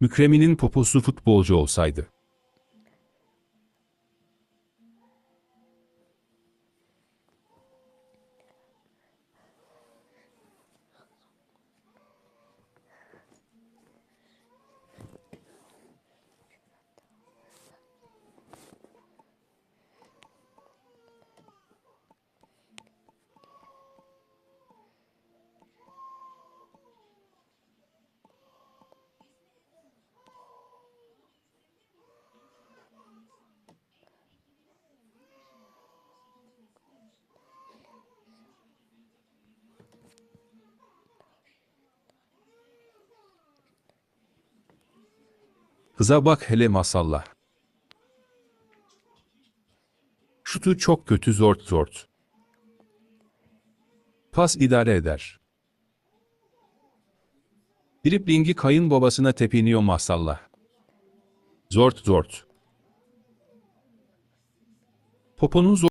Mükreminin poposu futbolcu olsaydı. Kıza bak hele masallah. Şutu çok kötü zort zort. Pas idare eder. Driblingi kayınbabasına tepiniyor masallah. Zort zort. Poponun zor